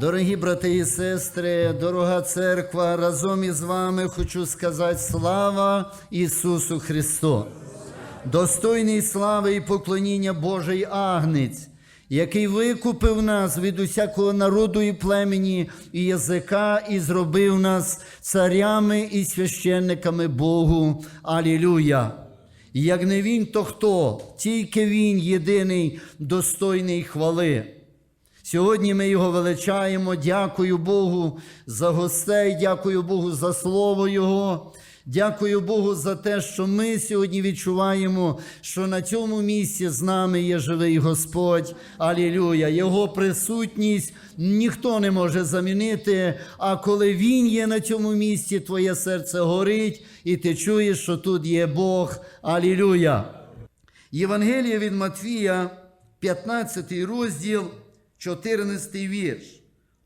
Дорогі брати і сестри, дорога церква, разом із вами хочу сказати слава Ісусу Христу. Достойний слави і поклоніння Божий Агнець, який викупив нас від усякого народу і племені і язика, і зробив нас царями і священниками Богу. Алілюя! Як не Він, то хто? Тільки Він єдиний достойний хвали. Сьогодні ми його величаємо. Дякую Богу за гостей, дякую Богу за слово Його. Дякую Богу за те, що ми сьогодні відчуваємо, що на цьому місці з нами є живий Господь. Алілюя! Його присутність ніхто не може замінити. А коли Він є на цьому місці, твоє серце горить, і ти чуєш, що тут є Бог. Алілюя! Євангеліє від Матвія, 15 розділ. 14 вірш.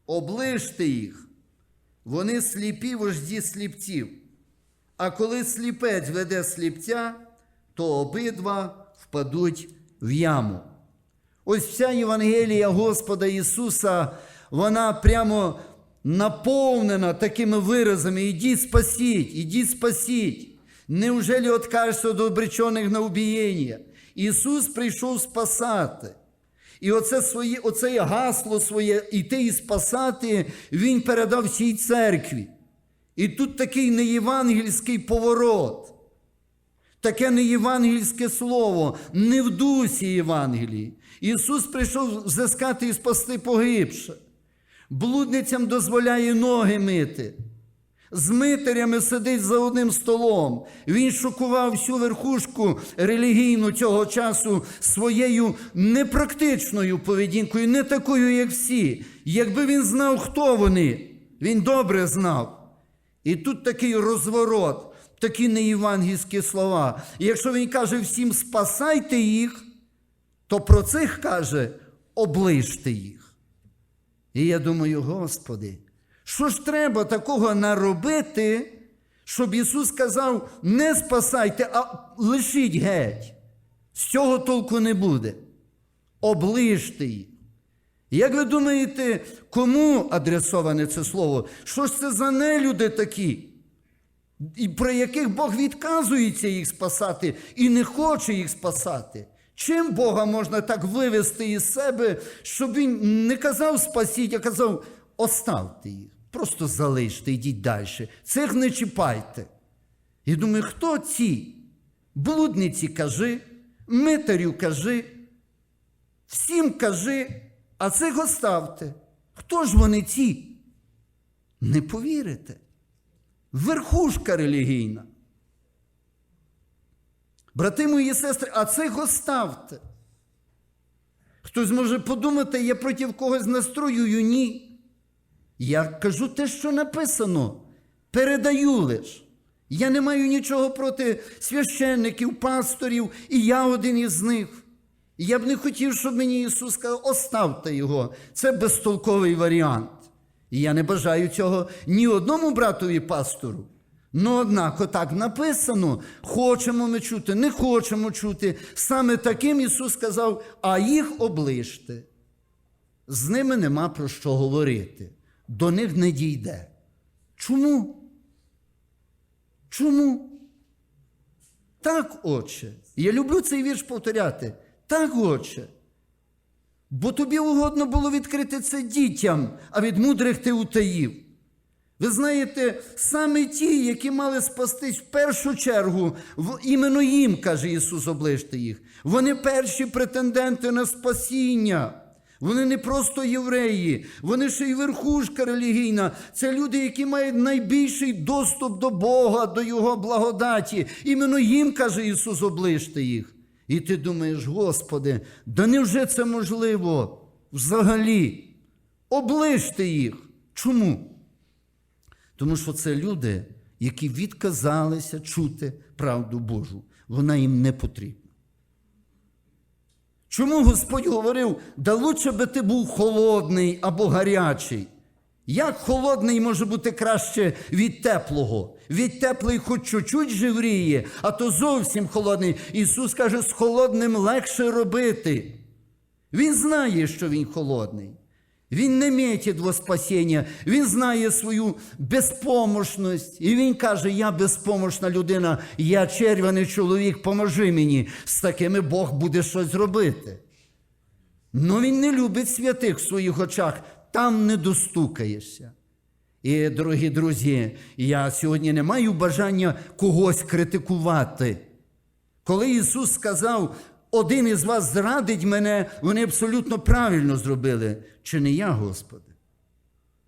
Оближте їх, вони сліпі вожді сліпців. А коли сліпець веде сліпця, то обидва впадуть в яму. Ось вся Євангелія Господа Ісуса, вона прямо наповнена такими виразами: ідіть спасіть, ідіть спасіть. Неужели откажешься від обречених на убієння? Ісус прийшов спасати. І оце своє, оце гасло своє іти і спасати, він передав всій церкві. І тут такий неєвангельський поворот, таке неєвангельське слово, не в дусі Євангелії. Ісус прийшов взискати і спасти погибше. Блудницям дозволяє ноги мити. З митарями сидить за одним столом. Він шокував всю верхушку релігійну цього часу своєю непрактичною поведінкою, не такою, як всі. Якби він знав, хто вони, він добре знав. І тут такий розворот, такі неєвангельські слова. І якщо він каже всім спасайте їх, то про цих каже оближте їх. І я думаю, Господи. Що ж треба такого наробити, щоб Ісус сказав: не спасайте, а лишіть геть. З цього толку не буде. Оближте їх. Як ви думаєте, кому адресоване це слово? Що ж це за нелюди такі? І про яких Бог відказується їх спасати і не хоче їх спасати? Чим Бога можна так вивести із себе, щоб він не казав спасіть, а казав оставте їх, просто залиште, йдіть далі. Цих не чіпайте. І думаю, хто ці? Блудниці кажи, митарю кажи, всім кажи, а цих оставте. Хто ж вони ці? Не повірите. Верхушка релігійна. Брати мої сестри, а цих оставте. Хтось може подумати, я проти когось настроюю, ні. Я кажу те, що написано, передаю лиш. Я не маю нічого проти священників, пасторів, і я один із них. І я б не хотів, щоб мені Ісус сказав, оставте його. Це безтолковий варіант. І я не бажаю цього ні одному братові пастору. Ну, однак, отак написано: хочемо ми чути, не хочемо чути. Саме таким Ісус сказав, а їх оближте. З ними нема про що говорити. До них не дійде. Чому? Чому? Так, отче. Я люблю цей вірш повторяти. Так, отче. Бо тобі угодно було відкрити це дітям, а від мудрих ти утаїв. Ви знаєте, саме ті, які мали спастись в першу чергу, іменно їм, каже Ісус, оближте їх. Вони перші претенденти на спасіння. Вони не просто євреї, вони ще й верхушка релігійна. Це люди, які мають найбільший доступ до Бога, до Його благодаті. Іменно їм, каже Ісус, оближте їх. І ти думаєш, Господи, да невже це можливо взагалі? Оближте їх. Чому? Тому що це люди, які відказалися чути правду Божу. Вона їм не потрібна. Чому Господь говорив, да лучше би ти був холодний або гарячий? Як холодний може бути краще від теплого? Від теплий хоч чуть-чуть живріє, а то зовсім холодний. Ісус каже, з холодним легше робити. Він знає, що він холодний. Він не метить спасіння, він знає свою безпомощність. І він каже: Я безпомощна людина, я черваний чоловік, поможи мені. З такими Бог буде щось робити. Ну він не любить святих в своїх очах, там не достукаєшся. І, дорогі друзі, я сьогодні не маю бажання когось критикувати. Коли Ісус сказав, один із вас зрадить мене, вони абсолютно правильно зробили. Чи не я, Господи?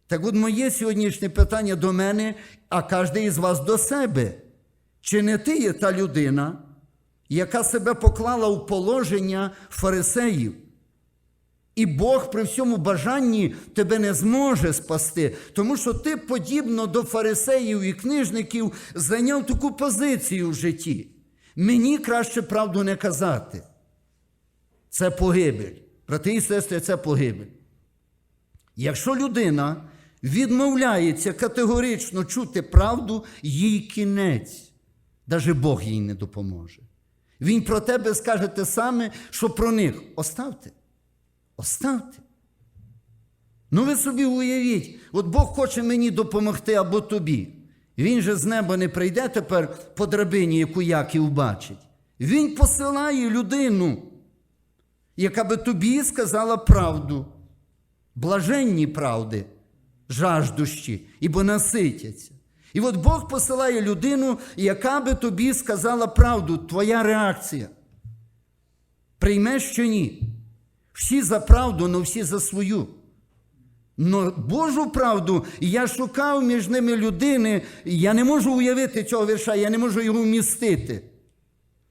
Так от моє сьогоднішнє питання до мене, а кожен із вас до себе. Чи не ти є та людина, яка себе поклала в положення фарисеїв? І Бог при всьому бажанні тебе не зможе спасти, тому що ти, подібно до фарисеїв і книжників, зайняв таку позицію в житті. Мені краще правду не казати. Це погибель. Брати і сестри, це погибель. Якщо людина відмовляється категорично чути правду, їй кінець. Даже Бог їй не допоможе. Він про тебе скаже те саме, що про них. Оставте. Оставте. Ну ви собі уявіть, от Бог хоче мені допомогти або тобі. Він же з неба не прийде тепер по драбині, яку Яків бачить. Він посилає людину, яка би тобі сказала правду, блаженні правди, жаждущі, ібо наситяться. І от Бог посилає людину, яка би тобі сказала правду, твоя реакція. Приймеш чи ні? Всі за правду, але всі за свою. Но Божу правду я шукав між ними людини, я не можу уявити цього вірша, я не можу його вмістити.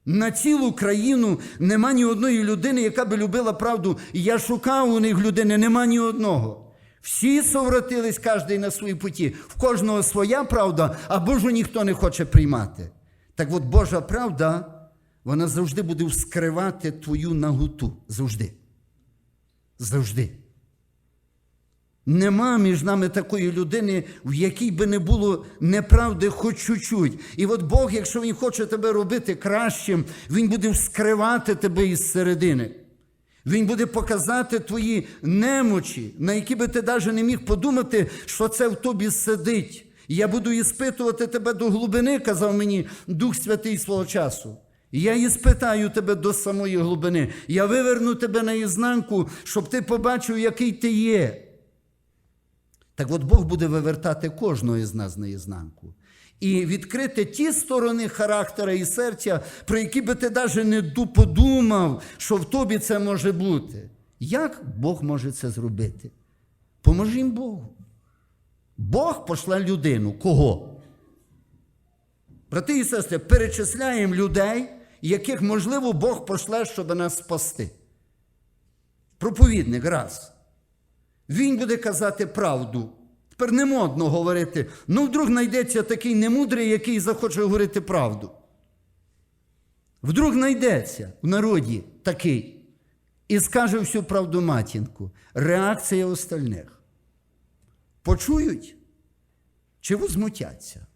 На цілу країну нема ні одної людини, яка би любила правду. Я шукав у них людини, нема ні одного. Всі совратились, кожен на своїй путі. В кожного своя правда, а Божу ніхто не хоче приймати. Так от Божа правда, вона завжди буде вскривати твою наготу. Завжди. Завжди. Нема між нами такої людини, в якій би не було неправди хоч чуть-чуть. І от Бог, якщо Він хоче тебе робити кращим, Він буде вскривати тебе із середини. Він буде показати твої немочі, на які би ти навіть не міг подумати, що це в тобі сидить. Я буду іспитувати тебе до глибини, казав мені Дух Святий свого часу. Я і спитаю тебе до самої глибини. Я виверну тебе наізнанку, щоб ти побачив, який ти є. Так от Бог буде вивертати кожного із нас наізнанку. І відкрити ті сторони характера і серця, про які би ти навіть не подумав, що в тобі це може бути. Як Бог може це зробити? Поможімо Богу. Бог пошле людину. Кого? Брати і сестри, перечисляємо людей, яких, можливо, Бог пошле, щоб нас спасти. Проповідник раз. Він буде казати правду. Тепер не модно говорити. Ну, вдруг знайдеться такий немудрий, який захоче говорити правду. Вдруг знайдеться в народі такий і скаже всю правду матінку. Реакція остальних. Почують чи возмутяться?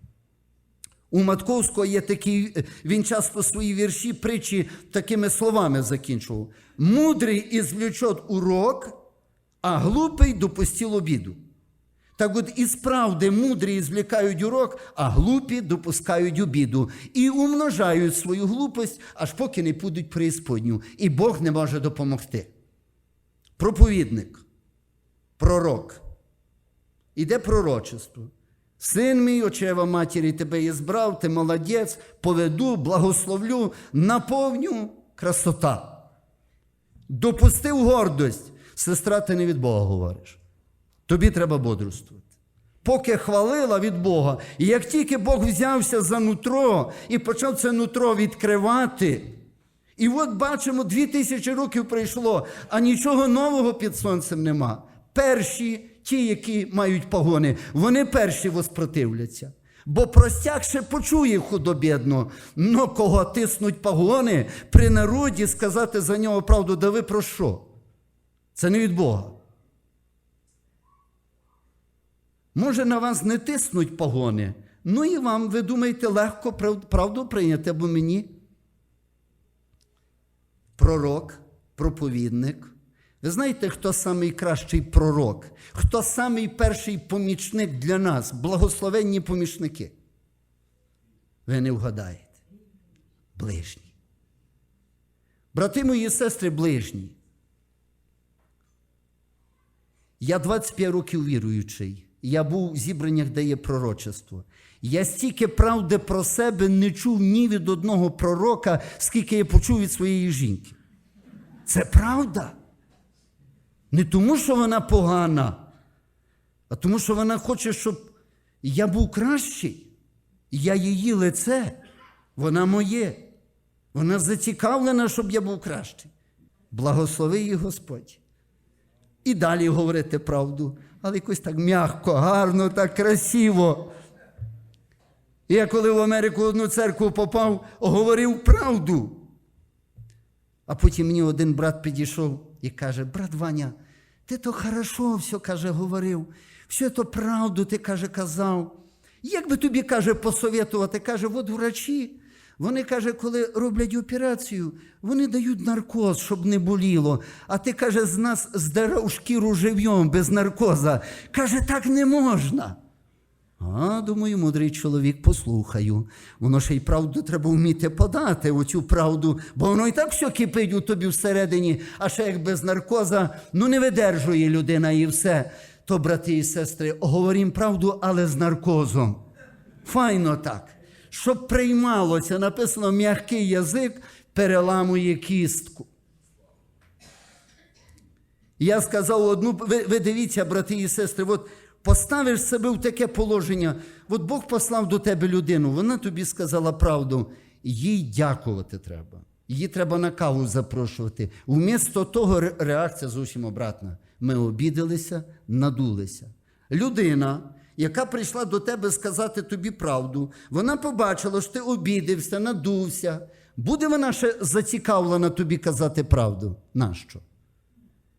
У Матковського є такий, він часто свої вірші, притчі такими словами закінчував. Мудрий ізвлечет урок, а глупий допустил обіду. Так от і справді мудрі звлікають урок, а глупі допускають обіду і умножають свою глупость, аж поки не будуть преісподню. І Бог не може допомогти. Проповідник, пророк. Іде пророчество. Син мій, очева матері, тебе і збрав, ти молодець, поведу, благословлю, наповню красота. Допустив гордость. Сестра, ти не від Бога говориш. Тобі треба бодрствувати. Поки хвалила від Бога, і як тільки Бог взявся за нутро і почав це нутро відкривати, і от бачимо, дві тисячі років пройшло, а нічого нового під сонцем нема. Перші, ті, які мають погони, вони перші воспротивляться. Бо простяк ще почує худобідно, но кого тиснуть погони при народі сказати за нього правду, да ви про що? Це не від Бога. Може, на вас не тиснуть погони, ну і вам, ви думаєте, легко правду прийняти або мені? Пророк, проповідник Ви знаєте, хто самий кращий пророк? Хто самий перший помічник для нас? Благословенні помічники. Ви не вгадаєте. Ближні. Брати мої сестри ближні. Я 25 років віруючий. Я був в зібраннях, де є пророчество. Я стільки правди про себе не чув ні від одного пророка, скільки я почув від своєї жінки. Це правда. Не тому, що вона погана, а тому, що вона хоче, щоб я був кращий. Я її лице, вона моє. Вона зацікавлена, щоб я був кращий. Благослови її Господь. І далі говорити правду, але якось так м'яко, гарно, так красиво. І Я коли в Америку одну церкву попав, говорив правду. А потім мені один брат підійшов і каже: брат Ваня, ти то хорошо все каже, говорив, все то правду ти каже, казав. Як би тобі каже, посовітувати, каже, от врачі, вони каже, коли роблять операцію, вони дають наркоз, щоб не боліло. А ти каже, з нас здерав шкіру живьом без наркоза. Каже, так не можна. А, думаю, мудрий чоловік, послухаю. Воно ще й правду треба вміти подати, оцю правду, бо воно і так все кипить у тобі всередині, а ще як без наркоза, ну не видержує людина і все. То, брати і сестри, говорім правду, але з наркозом. Файно так. Щоб приймалося, написано, м'який язик переламує кістку. Я сказав одну, ви, ви дивіться, брати і сестри, от поставиш себе в таке положення, от Бог послав до тебе людину, вона тобі сказала правду, їй дякувати треба. Її треба на каву запрошувати. Вмісто того реакція зовсім обратна. Ми обідалися, надулися. Людина, яка прийшла до тебе сказати тобі правду, вона побачила, що ти обідався, надувся. Буде вона ще зацікавлена тобі казати правду? Нащо?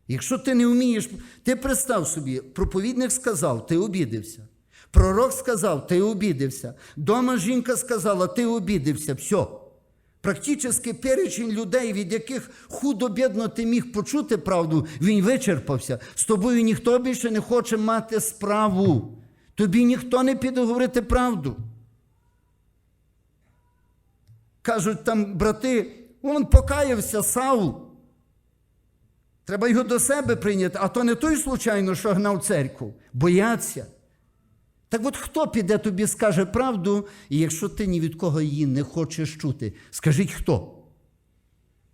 Якщо ти не вмієш, ти представ собі, проповідник сказав, ти обідався. Пророк сказав, ти обідався. Дома жінка сказала, ти обідався. Все. Практично перечень людей, від яких худо-бідно ти міг почути правду, він вичерпався. З тобою ніхто більше не хоче мати справу. Тобі ніхто не піде говорити правду. Кажуть там брати, он покаявся Саул. Треба його до себе прийняти, а то не той случайно, що гнав церкву. Бояться. Так от хто піде тобі скаже правду, і якщо ти ні від кого її не хочеш чути, скажіть хто?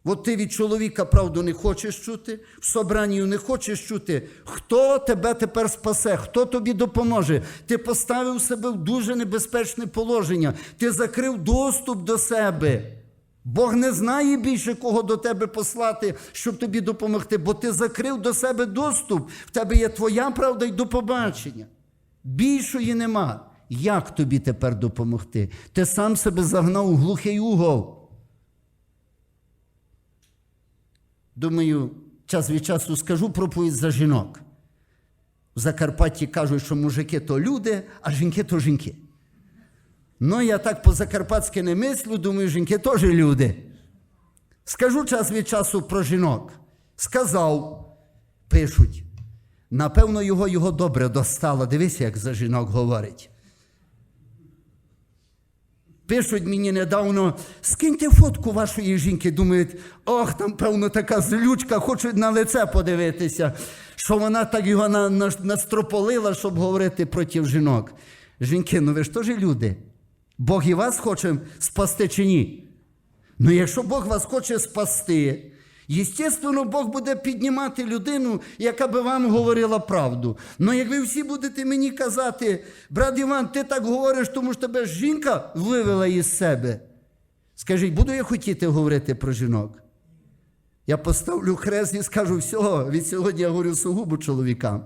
От ти від чоловіка правду не хочеш чути, в собранні не хочеш чути. Хто тебе тепер спасе? Хто тобі допоможе? Ти поставив себе в дуже небезпечне положення, ти закрив доступ до себе. Бог не знає більше, кого до тебе послати, щоб тобі допомогти, бо ти закрив до себе доступ. В тебе є твоя правда й до побачення. Більшої нема. Як тобі тепер допомогти? Ти сам себе загнав у глухий угол. Думаю, час від часу скажу проповідь за жінок. В Закарпатті кажуть, що мужики то люди, а жінки то жінки. Ну, я так по-закарпатськи не мислю, думаю, жінки теж люди. Скажу час від часу про жінок. Сказав, пишуть. Напевно, його його добре достало. Дивися, як за жінок говорить. Пишуть мені недавно, скиньте фотку вашої жінки. Думають, ох, там, певно, така злючка, хочуть на лице подивитися, що вона так його на, на, настрополила, щоб говорити проти жінок. Жінки, ну ви ж теж люди. Бог і вас хоче спасти чи ні? Ну, якщо Бог вас хоче спасти, єстественно, Бог буде піднімати людину, яка би вам говорила правду. Ну, як ви всі будете мені казати, брат Іван, ти так говориш, тому що тебе жінка вивела із себе. Скажіть, буду я хотіти говорити про жінок? Я поставлю хрест і скажу, все, від сьогодні я говорю сугубо чоловікам.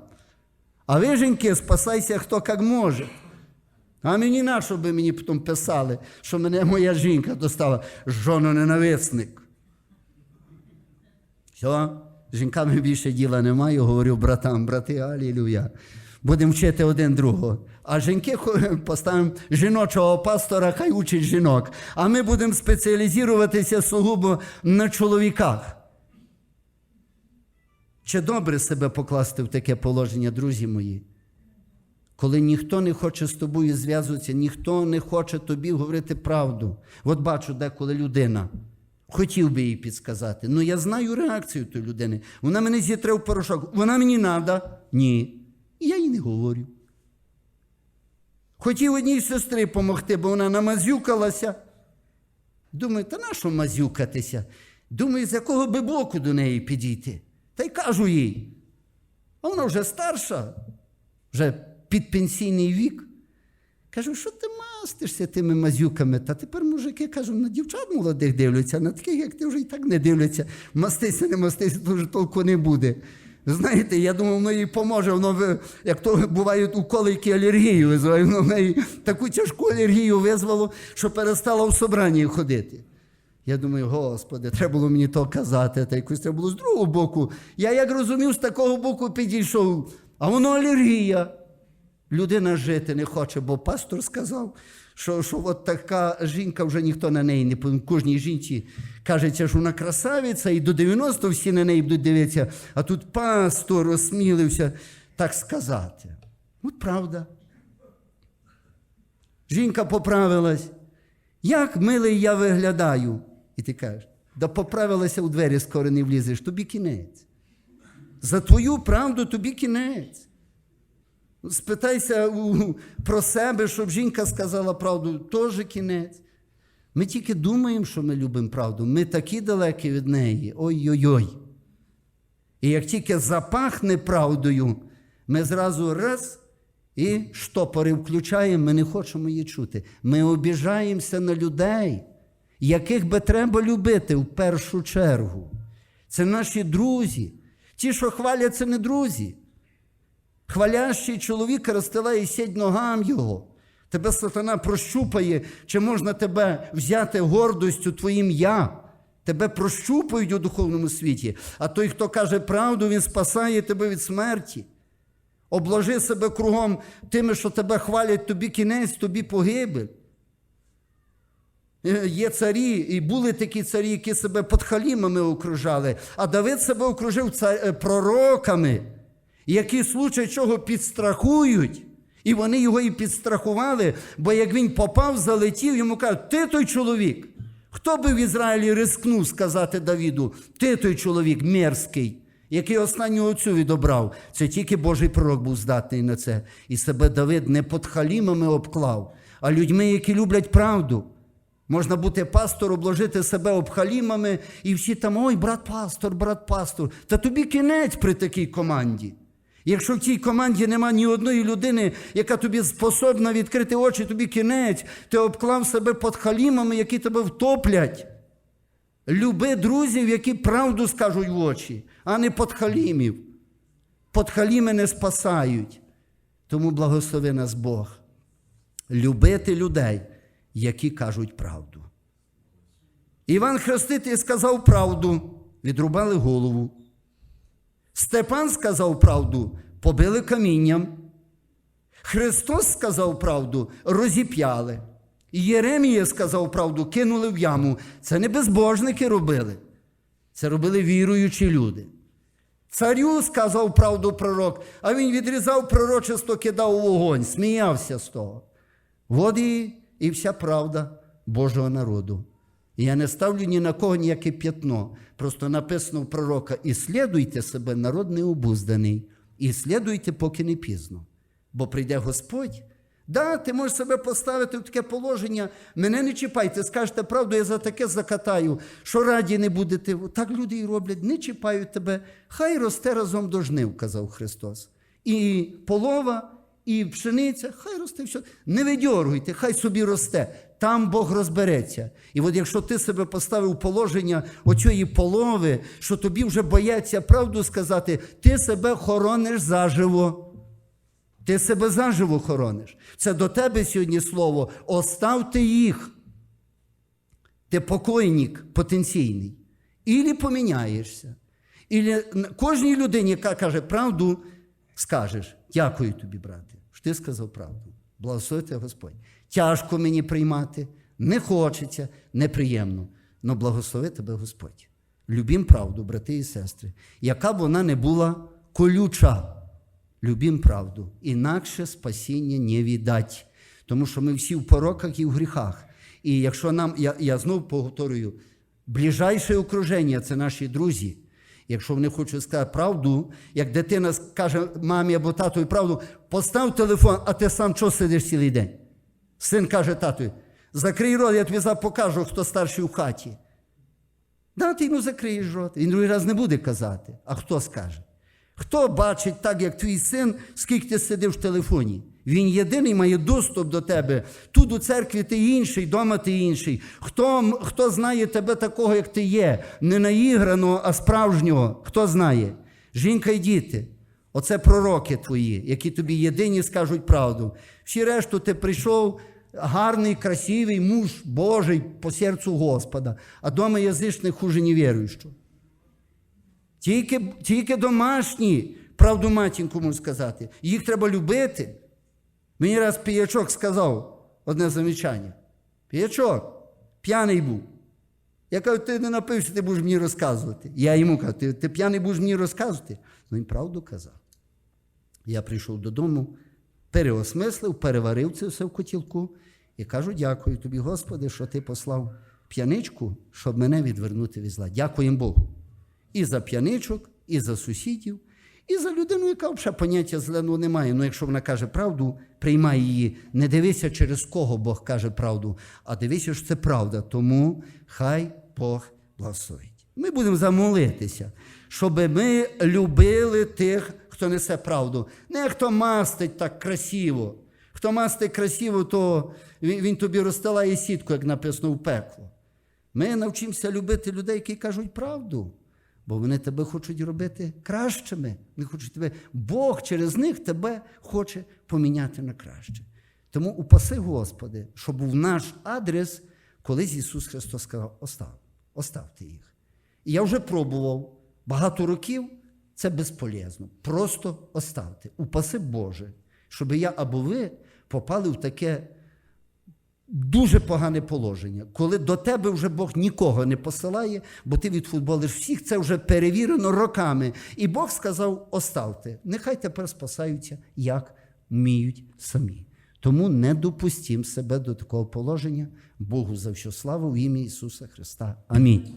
А ви, жінки, спасайся, хто як може. А мені на що би мені потім писали, що мене моя жінка достала жононенависник. Все, з жінками більше діла немає, говорю братам, брати, алілюя. Будемо вчити один другого. А жінки поставимо жіночого пастора, хай учить жінок. А ми будемо спеціалізуватися сугубо на чоловіках. Чи добре себе покласти в таке положення, друзі мої? Коли ніхто не хоче з тобою зв'язуватися, ніхто не хоче тобі говорити правду. От бачу, деколи людина. Хотів би їй підсказати. Ну я знаю реакцію тої людини. Вона мене зітре в порошок. Вона мені треба. Ні. Я їй не говорю. Хотів одній сестрі допомогти, бо вона намазюкалася. Думаю, та на що мазюкатися? Думаю, з якого би боку до неї підійти. Та й кажу їй. А вона вже старша, вже підпенсійний вік. Кажу, що ти мастишся тими мазюками? Та тепер мужики кажу, на дівчат молодих дивляться, на таких, як ти вже і так не дивляться. Мастися, не мастися, вже толку не буде. Знаєте, я думав, воно їй поможе, воно, як то бувають уколи, які алергію визивають, воно в неї таку тяжку алергію визвало, що перестала в собранні ходити. Я думаю, господи, треба було мені то казати, та якось треба було з другого боку. Я як розумів, з такого боку підійшов, а воно алергія. Людина жити не хоче, бо пастор сказав, що, що от така жінка вже ніхто на неї не. Кожній жінці кажеться, що вона красавиця, і до 90 всі на неї будуть дивитися, а тут пастор осмілився так сказати. От правда. Жінка поправилась. Як милий я виглядаю? І ти кажеш, да поправилася у двері, скоро не влізеш, тобі кінець. За твою правду тобі кінець. Спитайся про себе, щоб жінка сказала правду, теж кінець. Ми тільки думаємо, що ми любимо правду. Ми такі далекі від неї. Ой-ой-ой. І як тільки запахне правдою, ми зразу раз і штопори включаємо, ми не хочемо її чути. Ми обіжаємося на людей, яких би треба любити в першу чергу. Це наші друзі. Ті, що хвалять, це не друзі. Хвалящий чоловік розстилає сідь ногам його. Тебе сатана прощупає, чи можна тебе взяти гордостю твоїм я. Тебе прощупують у духовному світі, а той, хто каже правду, він спасає тебе від смерті. Обложи себе кругом тими, що тебе хвалять, тобі кінець, тобі погибель. Е, Є царі, і були такі царі, які себе подхалімами окружали, а Давид себе окружив е, пророками, які случай чого підстрахують. І вони його і підстрахували, бо як він попав, залетів, йому кажуть, ти той чоловік. Хто би в Ізраїлі рискнув сказати Давіду, ти той чоловік мерзкий, який останню оцю відобрав. Це тільки Божий пророк був здатний на це. І себе Давид не подхалімами обклав, а людьми, які люблять правду. Можна бути пастор, обложити себе обхалімами, і всі там, ой, брат пастор, брат пастор. Та тобі кінець при такій команді. Якщо в тій команді нема ні одної людини, яка тобі способна відкрити очі, тобі кінець, ти обклав себе під халімами, які тебе втоплять. Люби друзів, які правду скажуть в очі, а не подхалімів. Подхаліми не спасають. Тому благослови нас Бог. Любити людей, які кажуть правду. Іван Хреститель сказав правду, відрубали голову. Степан сказав правду, побили камінням. Христос сказав правду, розіп'яли. Єремія сказав правду, кинули в яму. Це не безбожники робили. Це робили віруючі люди. Царю сказав правду пророк, а він відрізав пророчество, кидав у вогонь, сміявся з того. От і, і вся правда Божого народу. Я не ставлю ні на кого ніяке п'ятно. Просто написано в пророка: іслідуйте себе, народ необузданий, і слідуйте, поки не пізно. Бо прийде Господь. Да, ти можеш себе поставити в таке положення, мене не чіпайте, скажете правду, я за таке закатаю, що раді не будете. Так люди і роблять, не чіпають тебе, хай росте разом до жнив, казав Христос. І полова, і пшениця, хай росте все. Не видьоргуйте, хай собі росте. Там Бог розбереться. І от якщо ти себе поставив в положення оцієї полови, що тобі вже бояться правду сказати, ти себе хорониш заживо. Ти себе заживо хорониш. Це до тебе сьогодні слово. Оставте їх. Ти покойник потенційний. Ілі поміняєшся. Ілі кожній людині, яка каже правду, скажеш: дякую тобі, брате, що ти сказав правду. Благослови тебе Господь. Тяжко мені приймати, не хочеться, неприємно. Но благослови тебе Господь. Любім правду, брати і сестри, яка б вона не була колюча. Любім правду, інакше спасіння не віддать. Тому що ми всі в пороках і в гріхах. І якщо нам, я, я знову повторюю, ближайше окруження це наші друзі. Якщо вони хочуть сказати правду, як дитина скаже мамі або татові правду, постав телефон, а ти сам чого сидиш цілий день? Син каже татові, закрий рот, я тобі покажу, хто старший у хаті. Да, ти йому закриєш рот. Він другий раз не буде казати. А хто скаже? Хто бачить так, як твій син, скільки ти сидив в телефоні? Він єдиний має доступ до тебе. Тут у церкві ти інший, вдома ти інший. Хто, хто знає тебе такого, як ти є, не наіграного, а справжнього? Хто знає? Жінка і діти. Оце пророки твої, які тобі єдині скажуть правду. Всі решту ти прийшов, гарний, красивий муж Божий по серцю Господа, а дома язичник хуже невіруючого. Тільки, тільки домашні, правду матінку можу сказати. Їх треба любити. Мені раз піячок сказав одне замічання. Піячок, п'яний був. Я кажу, ти не напився, ти будеш мені розказувати. Я йому кажу, ти, ти п'яний будеш мені розказувати. Ну він правду казав. Я прийшов додому, переосмислив, переварив це все в котілку і кажу: дякую тобі, Господи, що ти послав п'яничку, щоб мене відвернути від зла. Дякуємо Богу. І за п'яничок, і за сусідів, і за людину, яка взагалі поняття зеленого немає. Ну, якщо вона каже правду, приймай її. Не дивися, через кого Бог каже правду, а дивися, що це правда. Тому хай Бог благословить. Ми будемо замолитися, щоб ми любили тих, хто несе правду. Не хто мастить так красиво. Хто мастить красиво, то він, він тобі розстилає сітку, як написано в пекло. Ми навчимося любити людей, які кажуть правду, бо вони тебе хочуть робити кращими. Вони хочуть тебе, Бог через них тебе хоче поміняти на краще. Тому упаси, Господи, щоб був наш адрес, колись Ісус Христос сказав: остав, оставте їх. І я вже пробував багато років, це безполезно. Просто оставте. Упаси Боже, щоб я або ви попали в таке дуже погане положення, коли до тебе вже Бог нікого не посилає, бо ти відфутболиш всіх, це вже перевірено роками. І Бог сказав: оставте, нехай тепер спасаються, як вміють самі. Тому не допустім себе до такого положення. Богу за всю славу в ім'я Ісуса Христа. Амінь.